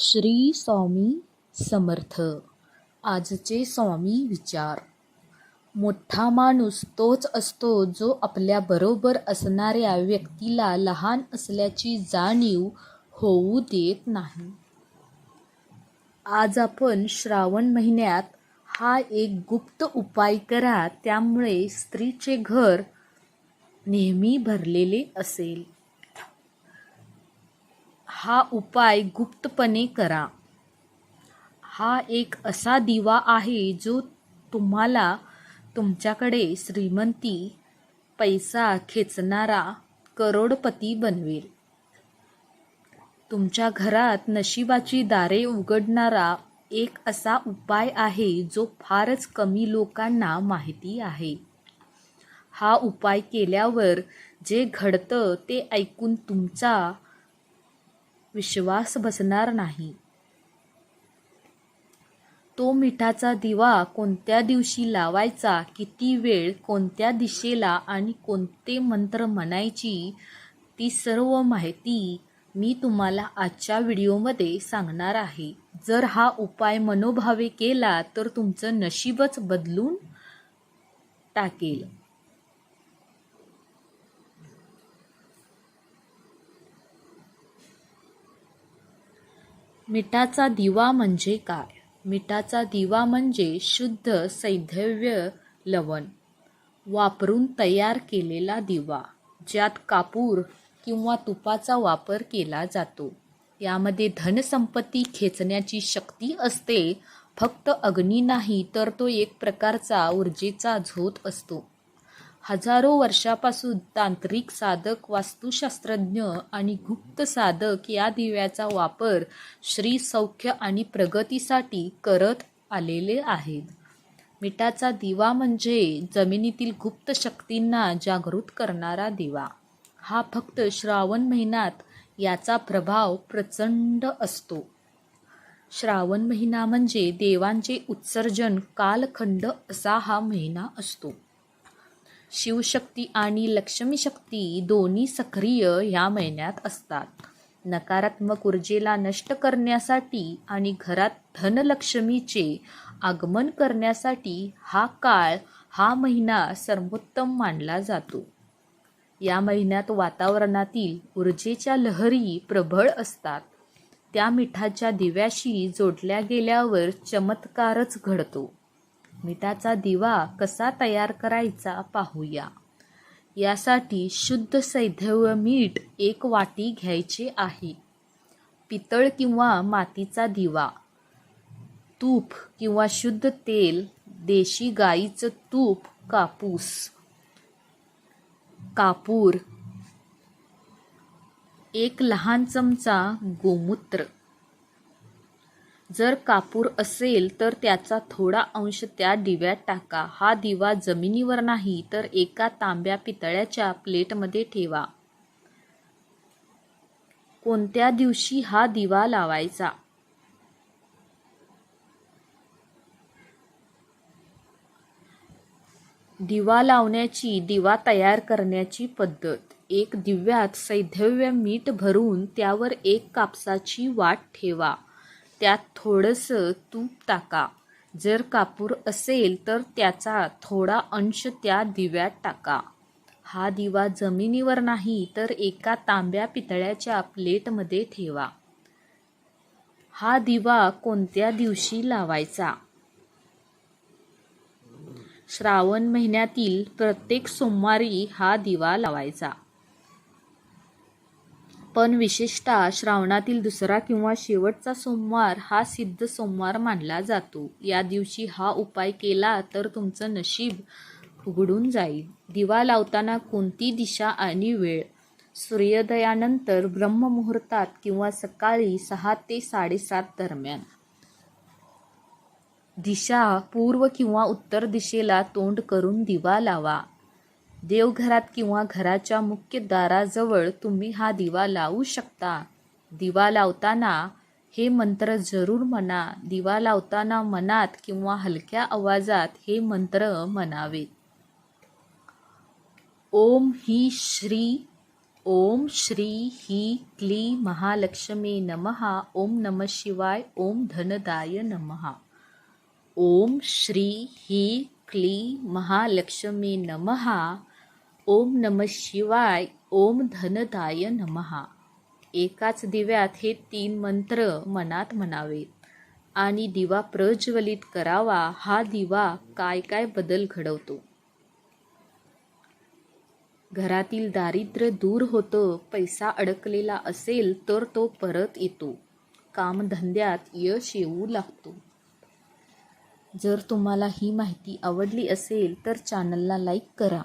श्री स्वामी समर्थ. आजचे स्वामी विचार. मोठा माणूस तोच असतो जो आपल्याबरोबर असणाऱ्या व्यक्तीला लहान असल्याची जाणीव होऊ देत नाही. आज आपण श्रावण महिन्यात हा एक गुप्त उपाय करा त्यामुळे स्त्रीचे घर नेहमी भरलेले असेल. हा उपाय गुप्तपणे करा. हा एक असा दिवा आहे जो तुम्हाला तुमच्याकडे श्रीमंती पैसा खेचणारा करोडपती बनवेल. तुमच्या घरात नशिबाची दारे उघडणारा एक असा उपाय आहे जो फारच कमी लोकांना माहिती आहे. हा उपाय केल्यावर जे घडतं ते ऐकून तुमचा विश्वास बसणार नाही. तो मिठाचा दिवा कोणत्या दिवशी लावायचा किती वेळ कोणत्या दिशेला आणि कोणते मंत्र म्हणायची ती सर्व माहिती मी तुम्हाला आजच्या व्हिडिओमध्ये सांगणार आहे. जर हा उपाय मनोभावे केला तर तुमचं नशीबच बदलून टाकेल. मिठाचा दिवा म्हणजे काय? मिठाचा दिवा म्हणजे शुद्ध सैधव्य लवण. वापरून तयार केलेला दिवा ज्यात कापूर किंवा तुपाचा वापर केला जातो. यामध्ये धनसंपत्ती खेचण्याची शक्ती असते. फक्त अग्नी नाही तर तो एक प्रकारचा ऊर्जेचा झोत असतो. हजारो वर्षापासून तांत्रिक साधक वास्तुशास्त्रज्ञ आणि गुप्त साधक या दिव्याचा वापर श्री सौख्य आणि प्रगतीसाठी करत आलेले आहेत. मिठाचा दिवा म्हणजे जमिनीतील गुप्त शक्तींना जागृत करणारा दिवा. हा फक्त श्रावण महिन्यात याचा प्रभाव प्रचंड असतो. श्रावण महिना म्हणजे देवांचे उत्सर्जन कालखंड असा हा महिना असतो. शिवशक्ती आणि लक्ष्मी शक्ती दोन्ही सक्रिय ह्या महिन्यात असतात. नकारात्मक ऊर्जेला नष्ट करण्यासाठी आणि घरात धनलक्ष्मीचे आगमन करण्यासाठी हा काळ हा महिना सर्वोत्तम मानला जातो. या महिन्यात वातावरणातील ऊर्जेच्या लहरी प्रबळ असतात. त्या मिठाच्या दिव्याशी जोडल्या गेल्यावर चमत्कारच घडतो. मिठाचा दिवा कसा तयार करायचा पाहूया. यासाठी शुद्ध सैधव्य मीठ एक वाटी घ्यायचे आहे. पितळ किंवा मातीचा दिवा. तूप किंवा शुद्ध तेल देशी गाईचं तूप कापूस. कापूर. एक लहान चमचा गोमूत्र. जर कापूर असेल तर त्याचा थोडा अंश त्या दिव्यात टाका. हा दिवा जमिनीवर नाही तर एका तांब्या पितळ्याच्या प्लेटमध्ये ठेवा. कोणत्या दिवशी हा दिवा लावायचा? दिवा लावण्याची दिवा तयार करण्याची पद्धत. एक दिव्यात सैधव्य मीठ भरून त्यावर एक कापसाची वाट ठेवा. त्यात थोडंसं तूप टाका. जर कापूर असेल तर त्याचा थोडा अंश त्या दिव्यात टाका. हा दिवा जमिनीवर नाही तर एका तांब्या पितळ्याच्या प्लेटमध्ये ठेवा. हा दिवा कोणत्या दिवशी लावायचा? श्रावण महिन्यातील प्रत्येक सोमवारी हा दिवा लावायचा. पण विशेषतः श्रावणातील दुसरा किंवा शेवटचा सोमवार हा सिद्ध सोमवार मानला जातो. या दिवशी हा उपाय केला तर तुमचं नशीब उघडून जाईल. दिवा लावताना कोणती दिशा आणि वेळ? सूर्योदयानंतर ब्रह्ममुहूर्तात किंवा सकाळी सहा ते साडेसात दरम्यान. दिशा पूर्व किंवा उत्तर दिशेला तोंड करून दिवा लावा. देवघरात किंवा घराच्या मुख्य दाराजवळ तुम्ही हा दिवा लावू शकता. दिवा लावताना हे मंत्र जरूर म्हणा. दिवा लावताना मनात किंवा हलक्या आवाजात हे मंत्र म्हणावेत ओम ही श्री ओम श्री ही क्ली महालक्ष्मी नमहा ओम नम शिवाय ओम धनदाय नमहा ओम श्री ही क्ली महालक्ष्मी नमहा ओम नम शिवाय ओम धनदाय नमहा एकाच दिव्यात हे तीन मंत्र मनात म्हणावेत आणि दिवा प्रज्वलित करावा हा दिवा काय काय बदल घडवतो? घरातील दारिद्र्य दूर होतं पैसा अडकलेला असेल तर तो परत येतो. कामधंद्यात यश येऊ लागतो. जर तुम्हाला ही माहिती आवडली असेल तर चॅनलला लाईक करा.